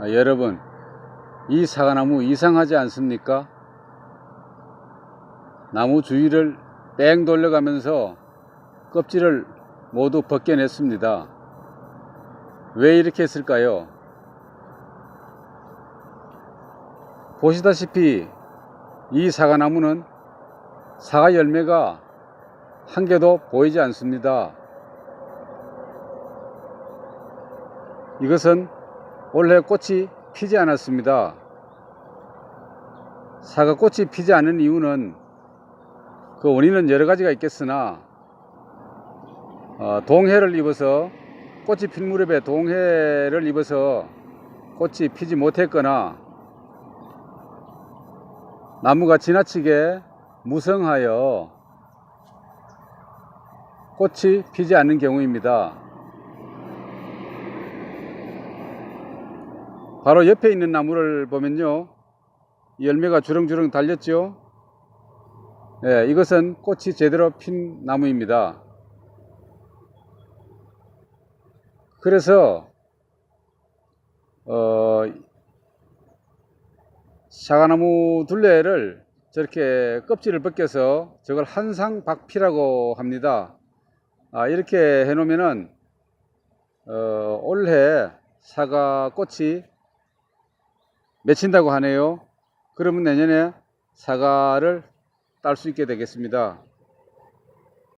아, 여러분, 이 사과나무 이상하지 않습니까? 나무 주위를 뺑 돌려가면서 껍질을 모두 벗겨냈습니다. 왜 이렇게 했을까요? 보시다시피 이 사과나무는 사과 열매가 한 개도 보이지 않습니다. 이것은 올해 꽃이 피지 않았습니다. 사과 꽃이 피지 않은 이유는 그 원인은 여러 가지가 있겠으나 어, 동해를 입어서 꽃이 필 무렵에 동해를 입어서 꽃이 피지 못했거나 나무가 지나치게 무성하여 꽃이 피지 않는 경우입니다. 바로 옆에 있는 나무를 보면요. 이 열매가 주렁주렁 달렸죠. 예, 이것은 꽃이 제대로 핀 나무입니다. 그래서 어, 사과나무 둘레를 저렇게 껍질을 벗겨서 저걸 한상박피라고 합니다. 아, 이렇게 해 놓으면은 어, 올해 사과 꽃이 맺힌다고 하네요. 그러면 내년에 사과를 딸 수 있게 되겠습니다.